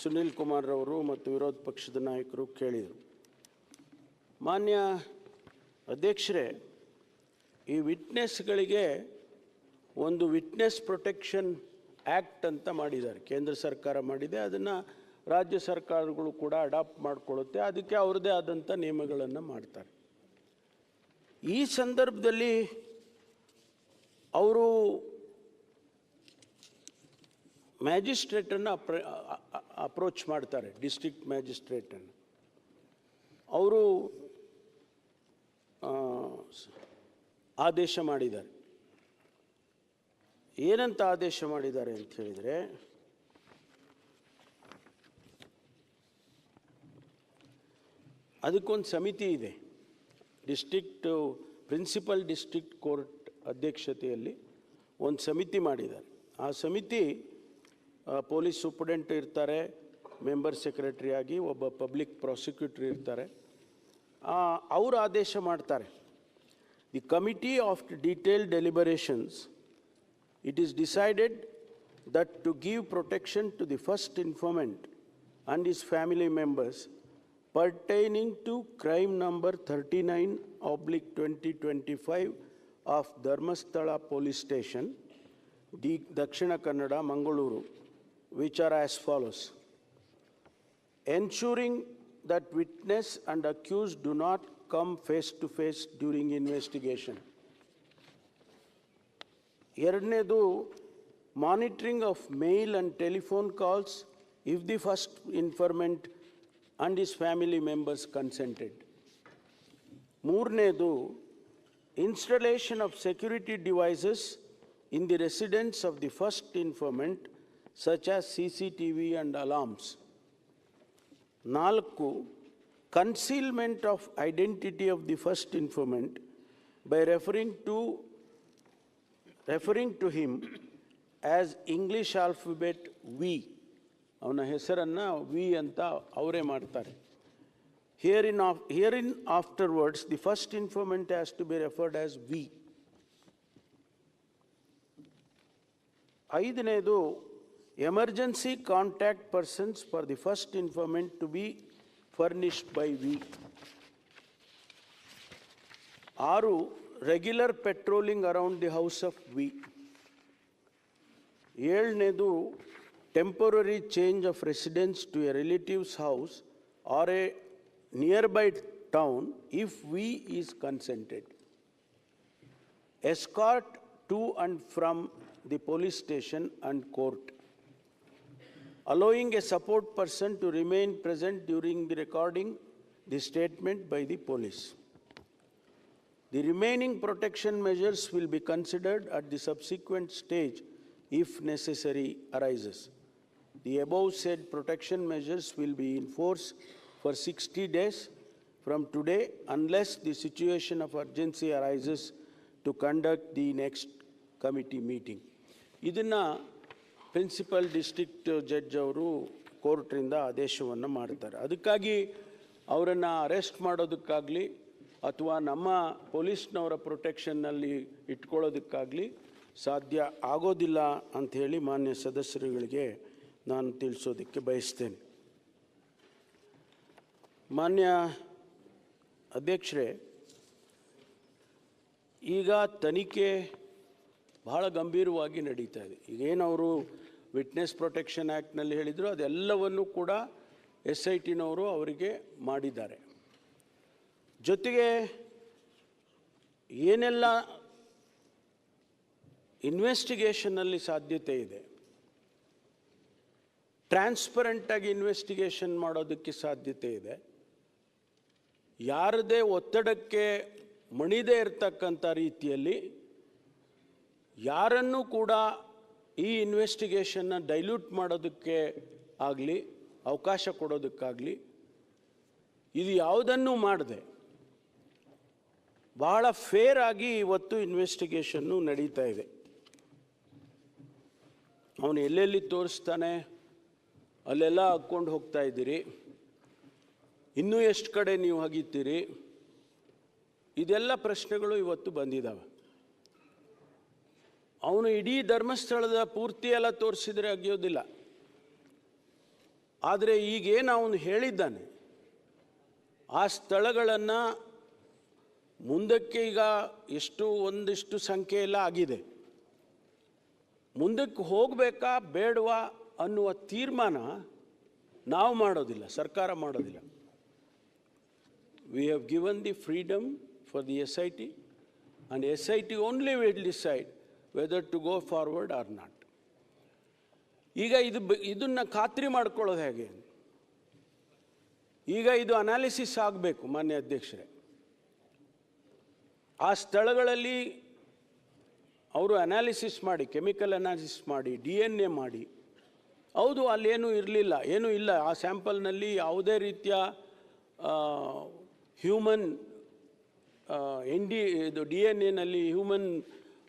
ಸುನೀಲ್ ಕುಮಾರ್ ಅವರು ಮತ್ತು ವಿರೋಧ ಪಕ್ಷದ ನಾಯಕರು ಕೇಳಿದರು. ಮಾನ್ಯ ಅಧ್ಯಕ್ಷರೇ, ಈ ವಿಟ್ನೆಸ್ಗಳಿಗೆ ಒಂದು ವಿಟ್ನೆಸ್ ಪ್ರೊಟೆಕ್ಷನ್ ಆ್ಯಕ್ಟ್ ಅಂತ ಮಾಡಿದ್ದಾರೆ. ಕೇಂದ್ರ ಸರ್ಕಾರ ಮಾಡಿದೆ, ಅದನ್ನು ರಾಜ್ಯ ಸರ್ಕಾರಗಳು ಕೂಡ ಅಡಾಪ್ಟ್ ಮಾಡಿಕೊಳ್ಳುತ್ತೆ, ಅದಕ್ಕೆ ಅವ್ರದ್ದೇ ಆದಂಥ ನಿಯಮಗಳನ್ನು ಮಾಡ್ತಾರೆ. ಈ ಸಂದರ್ಭದಲ್ಲಿ ಅವರು ಮ್ಯಾಜಿಸ್ಟ್ರೇಟನ್ನು ಅಪ್ರ ಅಪ್ರೋಚ್ ಮಾಡ್ತಾರೆ, ಡಿಸ್ಟ್ರಿಕ್ಟ್ ಮ್ಯಾಜಿಸ್ಟ್ರೇಟನ್ನು. ಅವರು ಆದೇಶ ಮಾಡಿದ್ದಾರೆ. ಏನಂತ ಆದೇಶ ಮಾಡಿದ್ದಾರೆ ಅಂತ ಹೇಳಿದರೆ, ಅದಕ್ಕೊಂದು ಸಮಿತಿ ಇದೆ. ಡಿಸ್ಟ್ರಿಕ್ಟ್, ಪ್ರಿನ್ಸಿಪಲ್ ಡಿಸ್ಟ್ರಿಕ್ಟ್ ಕೋರ್ಟ್ ಅಧ್ಯಕ್ಷತೆಯಲ್ಲಿ ಒಂದು ಸಮಿತಿ ಮಾಡಿದ್ದಾರೆ. ಆ ಸಮಿತಿ ಪೊಲೀಸ್ ಸೂಪರಿಂಟ್ ಇರ್ತಾರೆ, ಮೆಂಬರ್ ಸೆಕ್ರೆಟರಿಯಾಗಿ ಒಬ್ಬ ಪಬ್ಲಿಕ್ ಪ್ರಾಸಿಕ್ಯೂಟರ್ ಇರ್ತಾರೆ. ಅವರು ಆದೇಶ ಮಾಡ್ತಾರೆ. The committee of detail deliberations it is decided that to give protection to the first informant and is family members pertaining to crime number thirty nine oblique twenty twenty five of Dharmasthala police station D Dakshina Kannada Mangaluru which are as follows. Ensuring that witness and accused do not come face to face during investigation. ಎರಡನೇದು monitoring of mail and telephone calls if the first informant and is family members consented ಮೂರನೇದು installation of security devices in the residence of the first informant C T V and alarms ನಾಲ್ಕು concealment of identity of the first informant by referring to referring to him as English alphabet V ಅವನ ಹೆಸರನ್ನು V ಅಂತ ಅವರೇ ಮಾಡ್ತಾರೆ. Here in of here in afterwards the first informant has to be referred as V ಐದನೇದು emergency contact persons for the first informant to be furnished by V ಆರು regular patrolling around the house of V ಏಳನೇದು temporary change of residence to a relative's house or a near by town if V is consented escort to and from the police station and court, allowing a support person to remain present during the recording the statement by the police. The remaining protection measures will be considered at the subsequent stage if necessary arises. The above said protection measures will be in force for 60 days from today unless the situation of urgency arises to conduct the next committee meeting. ಇದನ್ನು principal district judge ಅವರು ಕೋರ್ಟ್ರಿಂದ ಆದೇಶವನ್ನು ಮಾಡ್ತಾರೆ. ಅದಕ್ಕಾಗಿ ಅವರನ್ನು arrest ಮಾಡೋದಕ್ಕಾಗಲಿ ಅಥವಾ ನಮ್ಮ ಪೊಲೀಸ್ನವರ ಪ್ರೊಟೆಕ್ಷನ್ನಲ್ಲಿ ಇಟ್ಕೊಳ್ಳೋದಕ್ಕಾಗಲಿ ಸಾಧ್ಯ ಆಗೋದಿಲ್ಲ ಅಂಥೇಳಿ ಮಾನ್ಯ ಸದಸ್ಯರುಗಳಿಗೆ ನಾನು ತಿಳಿಸೋದಕ್ಕೆ ಬಯಸ್ತೇನೆ. ಮಾನ್ಯ ಅಧ್ಯಕ್ಷರೇ, ಈಗ ತನಿಖೆ ಬಹಳ ಗಂಭೀರವಾಗಿ ನಡೀತಾ ಇದೆ. ಈಗೇನವರು ವಿಟ್ನೆಸ್ ಪ್ರೊಟೆಕ್ಷನ್ ಆ್ಯಕ್ಟ್ನಲ್ಲಿ ಹೇಳಿದರು, ಅದೆಲ್ಲವನ್ನು ಕೂಡ ಎಸ್ ಐ ಟಿನವರು ಅವರಿಗೆ ಮಾಡಿದ್ದಾರೆ. ಜೊತೆಗೆ ಏನೆಲ್ಲ ಇನ್ವೆಸ್ಟಿಗೇಷನ್ನಲ್ಲಿ ಸಾಧ್ಯತೆ ಇದೆ? ಟ್ರಾನ್ಸ್ಪರೆಂಟಾಗಿ ಇನ್ವೆಸ್ಟಿಗೇಷನ್ ಮಾಡೋದಕ್ಕೆ ಸಾಧ್ಯತೆ ಇದೆ. ಯಾರದೇ ಒತ್ತಡಕ್ಕೆ ಮಣಿದೇ ಇರತಕ್ಕಂಥ ರೀತಿಯಲ್ಲಿ ಯಾರನ್ನೂ ಕೂಡ ಈ ಇನ್ವೆಸ್ಟಿಗೇಷನ್ನ ಡೈಲ್ಯೂಟ್ ಮಾಡೋದಕ್ಕೆ ಆಗಲಿ, ಅವಕಾಶ ಕೊಡೋದಕ್ಕಾಗಲಿ, ಇದು ಯಾವುದನ್ನೂ ಮಾಡದೆ. ಬಹಳ ಫೇರ್ ಆಗಿ ಇವತ್ತು ಇನ್ವೆಸ್ಟಿಗೇಷನ್ನು ನಡೀತಾ ಇದೆ. ಅವನು ಎಲ್ಲೆಲ್ಲಿ ತೋರಿಸ್ತಾನೆ, ಅಲ್ಲೆಲ್ಲ ಹಾಕ್ಕೊಂಡು ಹೋಗ್ತಾ ಇದ್ದೀರಿ. ಇನ್ನೂ ಎಷ್ಟು ಕಡೆ ನೀವು ಹಗಿತೀರಿ? ಇದೆಲ್ಲ ಪ್ರಶ್ನೆಗಳು ಇವತ್ತು ಬಂದಿದ್ದಾವೆ ಅವನು ಇಡೀ ಧರ್ಮಸ್ಥಳದ ಪೂರ್ತಿ ಎಲ್ಲ ತೋರಿಸಿದ್ರೆ ಅಗಿಯೋದಿಲ್ಲ. ಆದರೆ ಈಗೇನು ಅವನು ಹೇಳಿದ್ದಾನೆ? ಆ ಸ್ಥಳಗಳನ್ನು ಮುಂದಕ್ಕೆ ಈಗ ಎಷ್ಟು ಒಂದಿಷ್ಟು ಸಂಖ್ಯೆ ಎಲ್ಲ ಆಗಿದೆ. ಮುಂದಕ್ಕೆ ಹೋಗಬೇಕಾ ಬೇಡವಾ ಅನ್ನುವ ತೀರ್ಮಾನ ನಾವು ಮಾಡೋದಿಲ್ಲ, ಸರ್ಕಾರ ಮಾಡೋದಿಲ್ಲ. We have given the freedom for the S I T and S I T only will decide whether to go forward or not ಈಗ ಇದು ಇದನ್ನು ಖಾತ್ರಿ ಮಾಡ್ಕೊಳ್ಳೋದು ಹೇಗೆ? ಈಗ ಇದು ಅನಾಲಿಸಿಸ್ ಆಗಬೇಕು, ಮಾನ್ಯ ಅಧ್ಯಕ್ಷರೇ. ಆ ಸ್ಥಳಗಳಲ್ಲಿ ಅವರು ಅನಾಲಿಸಿಸ್ ಮಾಡಿ ಕೆಮಿಕಲ್ ಅನಾಲಿಸಿಸ್ ಮಾಡಿ ಡಿ ಎನ್ ಎ ಮಾಡಿ. ಹೌದು, ಅಲ್ಲೇನೂ ಇರಲಿಲ್ಲ, ಏನೂ ಇಲ್ಲ. ಆ ಸ್ಯಾಂಪಲ್ನಲ್ಲಿ ಯಾವುದೇ ರೀತಿಯ ಹ್ಯೂಮನ್ ಎನ್ ಡಿ ಇದು ಡಿ ಎನ್ ಎನಲ್ಲಿ ಹ್ಯೂಮನ್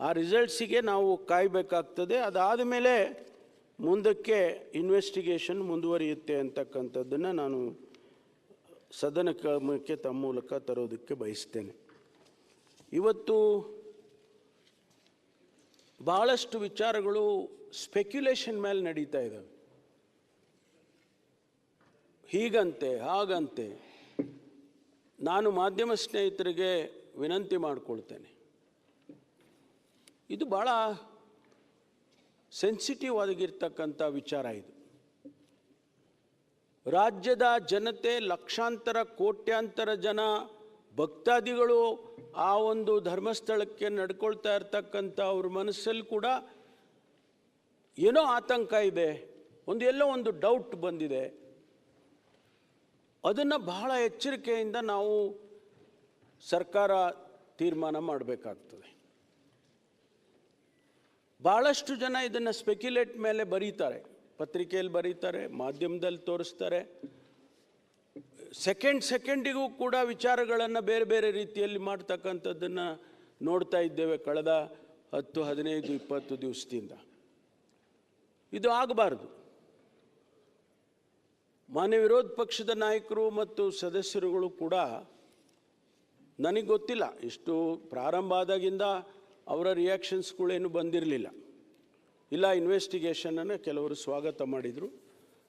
ಆ ರಿಸಲ್ಟ್ಸಿಗೆ ನಾವು ಕಾಯಬೇಕಾಗ್ತದೆ. ಅದಾದ ಮೇಲೆ ಮುಂದಕ್ಕೆ ಇನ್ವೆಸ್ಟಿಗೇಷನ್ ಮುಂದುವರಿಯುತ್ತೆ ಅಂತಕ್ಕಂಥದ್ದನ್ನು ನಾನು ಸದನ ಕ್ರಮಕ್ಕೆ ತಮ್ಮ ಮೂಲಕ ತರೋದಕ್ಕೆ ಬಯಸ್ತೇನೆ. ಇವತ್ತು ಭಾಳಷ್ಟು ವಿಚಾರಗಳು ಸ್ಪೆಕ್ಯುಲೇಷನ್ ಮೇಲೆ ನಡೀತಾ ಇದ್ದಾವೆ ಹೀಗಂತೆ, ಹಾಗಂತೆ. ನಾನು ಮಾಧ್ಯಮ ಸ್ನೇಹಿತರಿಗೆ ವಿನಂತಿ ಮಾಡಿಕೊಳ್ತೇನೆ. ಇದು ಭಾಳ ಸೆನ್ಸಿಟಿವ್ ಆಗಿರ್ತಕ್ಕಂಥ ವಿಚಾರ ಇದು. ರಾಜ್ಯದ ಜನತೆ ಲಕ್ಷಾಂತರ ಕೋಟ್ಯಾಂತರ ಜನ ಭಕ್ತಾದಿಗಳು ಆ ಒಂದು ಧರ್ಮಸ್ಥಳಕ್ಕೆ ನಡ್ಕೊಳ್ತಾ ಇರ್ತಕ್ಕಂಥ ಅವ್ರ ಮನಸ್ಸಲ್ಲಿ ಕೂಡ ಏನೋ ಆತಂಕ ಇದೆ, ಒಂದು ಎಲ್ಲೋ ಒಂದು ಡೌಟ್ ಬಂದಿದೆ. ಅದನ್ನು ಬಹಳ ಎಚ್ಚರಿಕೆಯಿಂದ ನಾವು ಸರ್ಕಾರ ತೀರ್ಮಾನ ಮಾಡಬೇಕಾಗ್ತದೆ. ಭಾಳಷ್ಟು ಜನ ಇದನ್ನು ಸ್ಪೆಕ್ಯುಲೇಟ್ ಮೇಲೆ ಬರೀತಾರೆ. ಪತ್ರಿಕೆಯಲ್ಲಿ ಬರೀತಾರೆ, ಮಾಧ್ಯಮದಲ್ಲಿ ತೋರಿಸ್ತಾರೆ. ಸೆಕೆಂಡ್ ಸೆಕೆಂಡಿಗೂ ಕೂಡ ವಿಚಾರಗಳನ್ನು ಬೇರೆ ಬೇರೆ ರೀತಿಯಲ್ಲಿ ಮಾಡ್ತಕ್ಕಂಥದ್ದನ್ನು ನೋಡ್ತಾ ಇದ್ದೇವೆ ಕಳೆದ ಹತ್ತು, ಹದಿನೈದು, ಇಪ್ಪತ್ತು ದಿವಸದಿಂದ. ಇದು ಆಗಬಾರ್ದು. ಮಾನ್ಯ ವಿರೋಧ ಪಕ್ಷದ ನಾಯಕರು ಮತ್ತು ಸದಸ್ಯರುಗಳು ಕೂಡ ನನಗೆ ಗೊತ್ತಿಲ್ಲ. ಇಷ್ಟು ಪ್ರಾರಂಭ ಆದಾಗಿಂದ ಅವರ ರಿಯಾಕ್ಷನ್ಸ್ಗಳೇನು ಬಂದಿರಲಿಲ್ಲ. ಇಲ್ಲ ಇನ್ವೆಸ್ಟಿಗೇಷನನ್ನು ಕೆಲವರು ಸ್ವಾಗತ ಮಾಡಿದರು.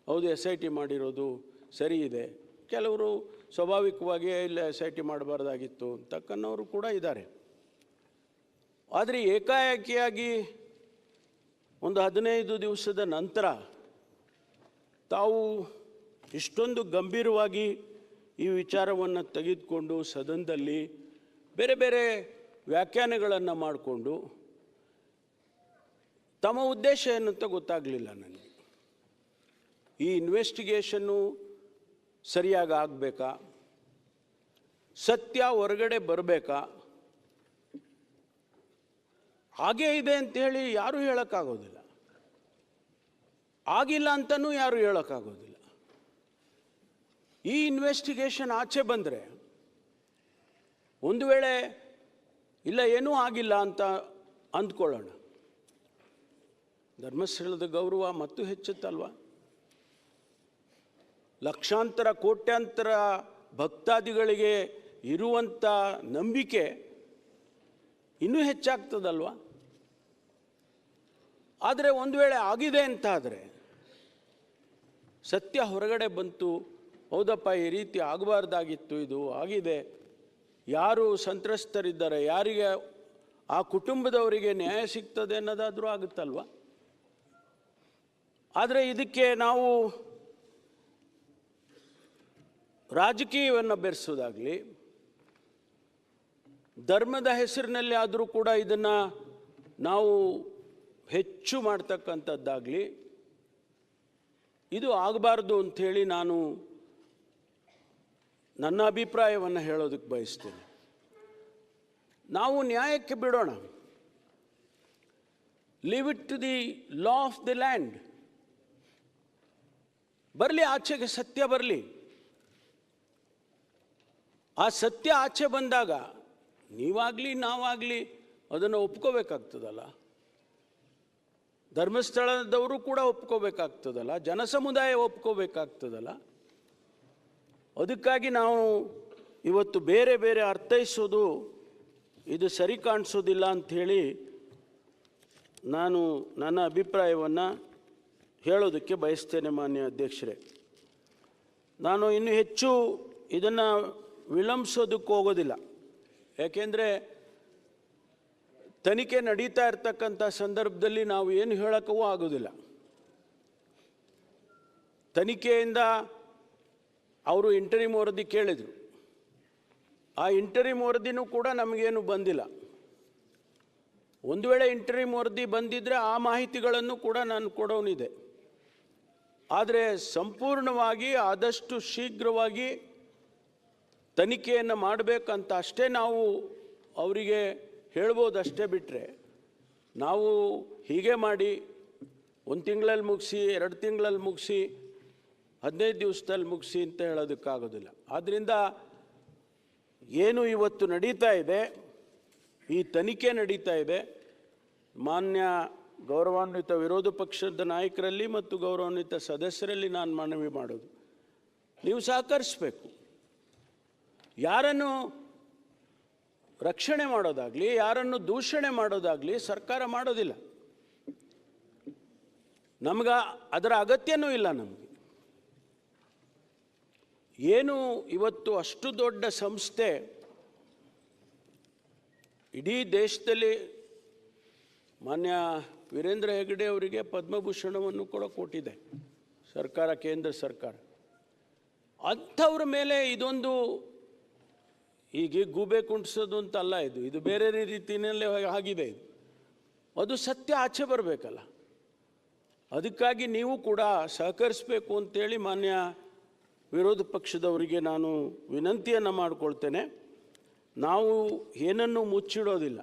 ಹೌದು ಎಸ್ ಐ ಟಿ ಮಾಡಿರೋದು ಸರಿ ಇದೆ. ಕೆಲವರು ಸ್ವಾಭಾವಿಕವಾಗಿ, ಇಲ್ಲ ಎಸ್ ಐ ಟಿ ಮಾಡಬಾರ್ದಾಗಿತ್ತು ಅಂತಕ್ಕನ್ನವರು ಕೂಡ ಇದ್ದಾರೆ. ಆದರೆ ಏಕಾಏಕಿಯಾಗಿ ಒಂದು ಹದಿನೈದು ದಿವಸದ ನಂತರ ತಾವು ಇಷ್ಟೊಂದು ಗಂಭೀರವಾಗಿ ಈ ವಿಚಾರವನ್ನು ತೆಗೆದುಕೊಂಡು ಸದನದಲ್ಲಿ ಬೇರೆ ಬೇರೆ ವ್ಯಾಖ್ಯಾನಗಳನ್ನು ಮಾಡಿಕೊಂಡು ತಮ್ಮ ಉದ್ದೇಶ ಏನಂತ ಗೊತ್ತಾಗಲಿಲ್ಲ ನನಗೆ. ಈ ಇನ್ವೆಸ್ಟಿಗೇಷನ್ನು ಸರಿಯಾಗಿ ಆಗಬೇಕಾ? ಸತ್ಯ ಹೊರಗಡೆ ಬರಬೇಕಾ? ಹಾಗೇ ಇದೆ ಅಂತೇಳಿ ಯಾರೂ ಹೇಳೋಕ್ಕಾಗೋದಿಲ್ಲ. ಆಗಿಲ್ಲ ಅಂತಲೂ ಯಾರೂ ಹೇಳೋಕ್ಕಾಗೋದಿಲ್ಲ. ಈ ಇನ್ವೆಸ್ಟಿಗೇಷನ್ ಆಚೆ ಬಂದರೆ ಒಂದು ವೇಳೆ ಇಲ್ಲ, ಏನೂ ಆಗಿಲ್ಲ ಅಂತ ಅಂದ್ಕೊಳ್ಳೋಣ. ಧರ್ಮಸ್ಥಳದ ಗೌರವ ಮತ್ತು ಹೆಚ್ಚುತ್ತಲ್ವ? ಲಕ್ಷಾಂತರ, ಕೋಟ್ಯಾಂತರ ಭಕ್ತಾದಿಗಳಿಗೆ ಇರುವಂಥ ನಂಬಿಕೆ ಇನ್ನೂ ಹೆಚ್ಚಾಗ್ತದಲ್ವ? ಆದರೆ ಒಂದು ವೇಳೆ ಆಗಿದೆ ಅಂತ ಆದರೆ ಸತ್ಯ ಹೊರಗಡೆ ಬಂತು, ಹೌದಪ್ಪ, ಈ ರೀತಿ ಆಗಬಾರ್ದಾಗಿತ್ತು, ಇದು ಆಗಿದೆ. ಯಾರು ಸಂತ್ರಸ್ತರಿದ್ದಾರೆ, ಯಾರಿಗೆ ಆ ಕುಟುಂಬದವರಿಗೆ ನ್ಯಾಯ ಸಿಗ್ತದೆ ಅನ್ನೋದಾದರೂ ಆಗುತ್ತಲ್ವ? ಆದರೆ ಇದಕ್ಕೆ ನಾವು ರಾಜಕೀಯವನ್ನು ಬೆರೆಸೋದಾಗಲಿ, ಧರ್ಮದ ಹೆಸರಿನಲ್ಲಿ ಆದರೂ ಕೂಡ ಇದನ್ನು ನಾವು ಹೆಚ್ಚು ಮಾಡ್ತಕ್ಕಂಥದ್ದಾಗಲಿ, ಇದು ಆಗಬಾರ್ದು ಅಂಥೇಳಿ ನಾನು ನನ್ನ ಅಭಿಪ್ರಾಯವನ್ನು ಹೇಳೋದಕ್ಕೆ ಬಯಸ್ತೇನೆ. ನಾವು ನ್ಯಾಯಕ್ಕೆ ಬಿಡೋಣ. Leave it to the law of the land ಬರಲಿ, ಆಚೆಗೆ ಸತ್ಯ ಬರಲಿ. ಆ ಸತ್ಯ ಆಚೆ ಬಂದಾಗ ನೀವಾಗಲಿ, ನಾವಾಗಲಿ ಅದನ್ನು ಒಪ್ಕೋಬೇಕಾಗ್ತದಲ್ಲ. ಧರ್ಮಸ್ಥಳದವರು ಕೂಡ ಒಪ್ಕೋಬೇಕಾಗ್ತದಲ್ಲ ಜನಸಮುದಾಯ ಒಪ್ಕೋಬೇಕಾಗ್ತದಲ್ಲ. ಅದಕ್ಕಾಗಿ ನಾವು ಇವತ್ತು ಬೇರೆ ಬೇರೆ ಅರ್ಥೈಸೋದು, ಇದು ಸರಿ ಕಾಣಿಸೋದಿಲ್ಲ ಅಂಥೇಳಿ ನಾನು ನನ್ನ ಅಭಿಪ್ರಾಯವನ್ನು ಹೇಳೋದಕ್ಕೆ ಬಯಸ್ತೇನೆ ಮಾನ್ಯ ಅಧ್ಯಕ್ಷರೇ. ನಾನು ಇನ್ನು ಹೆಚ್ಚು ಇದನ್ನು ವಿಳಂಬಿಸೋದಕ್ಕೆ ಹೋಗೋದಿಲ್ಲ. ಯಾಕೆಂದರೆ ತನಿಖೆ ನಡೀತಾ ಇರ್ತಕ್ಕಂಥ ಸಂದರ್ಭದಲ್ಲಿ ನಾವು ಏನು ಹೇಳೋಕ್ಕೂ ಆಗೋದಿಲ್ಲ. ತನಿಖೆಯಿಂದ ಅವರು ಇಂಟರಿಮ್ ವರದಿ ಕೇಳಿದರು. ಆ ಇಂಟರಿಮ್ ವರದಿನೂ ಕೂಡ ನಮಗೇನು ಬಂದಿಲ್ಲ. ಒಂದು ವೇಳೆ ಇಂಟರಿಮ್ ವರದಿ ಬಂದಿದ್ದರೆ ಆ ಮಾಹಿತಿಗಳನ್ನು ಕೂಡ ನಾನು ಕೊಡೋನಿದೆ. ಆದರೆ ಸಂಪೂರ್ಣವಾಗಿ ಆದಷ್ಟು ಶೀಘ್ರವಾಗಿ ತನಿಖೆಯನ್ನು ಮಾಡಬೇಕಂತ ಅಷ್ಟೇ ನಾವು ಅವರಿಗೆ ಹೇಳ್ಬೋದು ಅಷ್ಟೇ ಬಿಟ್ಟರೆ ನಾವು ಹೀಗೆ ಮಾಡಿ ಒಂದು ತಿಂಗಳಲ್ಲಿ ಮುಗಿಸಿ, ಎರಡು ತಿಂಗಳಲ್ಲಿ ಮುಗಿಸಿ ಹದಿನೈದು ದಿವಸದಲ್ಲಿ ಮುಗಿಸಿ ಅಂತ ಹೇಳೋದಕ್ಕಾಗೋದಿಲ್ಲ. ಆದ್ದರಿಂದ ಏನು ಇವತ್ತು ನಡೀತಾ ಇದೆ, ಈ ತನಿಖೆ ನಡೀತಾ ಇದೆ, ಮಾನ್ಯ ಗೌರವಾನ್ವಿತ ವಿರೋಧ ಪಕ್ಷದ ನಾಯಕರಲ್ಲಿ ಮತ್ತು ಗೌರವಾನ್ವಿತ ಸದಸ್ಯರಲ್ಲಿ ನಾನು ಮನವಿ ಮಾಡೋದು. ನೀವು ಸಹಕರಿಸಬೇಕು. ಯಾರನ್ನು ರಕ್ಷಣೆ ಮಾಡೋದಾಗಲಿ, ಯಾರನ್ನು ದೂಷಣೆ ಮಾಡೋದಾಗಲಿ ಸರ್ಕಾರ ಮಾಡೋದಿಲ್ಲ. ನಮ್ಗೆ ಅದರ ಅಗತ್ಯನೂ ಇಲ್ಲ ನಮಗೆ. ಏನು ಇವತ್ತು ಅಷ್ಟು ದೊಡ್ಡ ಸಂಸ್ಥೆ ಇಡೀ ದೇಶದಲ್ಲಿ ಮಾನ್ಯ ವೀರೇಂದ್ರ ಹೆಗಡೆ ಅವರಿಗೆ ಪದ್ಮಭೂಷಣವನ್ನು ಕೂಡ ಕೊಟ್ಟಿದೆ, ಸರ್ಕಾರ, ಕೇಂದ್ರ ಸರ್ಕಾರ. ಅಂಥವ್ರ ಮೇಲೆ ಇದೊಂದು ಈಗ ಗೂಬೆ ಕುಂಟಿಸೋದು ಅಂತ ಅಲ್ಲ ಇದು ಇದು ಬೇರೆ ರೀತಿಯಲ್ಲೇ ಆಗಿದೆ ಇದು. ಅದು ಸತ್ಯ ಆಚೆ ಬರಬೇಕಲ್ಲ. ಅದಕ್ಕಾಗಿ ನೀವು ಕೂಡ ಸಹಕರಿಸಬೇಕು ಅಂತೇಳಿ ಮಾನ್ಯ ವಿರೋಧ ಪಕ್ಷದವರಿಗೆ ನಾನು ವಿನಂತಿಯನ್ನು ಮಾಡಿಕೊಳ್ತೇನೆ. ನಾವು ಏನನ್ನು ಮುಚ್ಚಿಡೋದಿಲ್ಲ.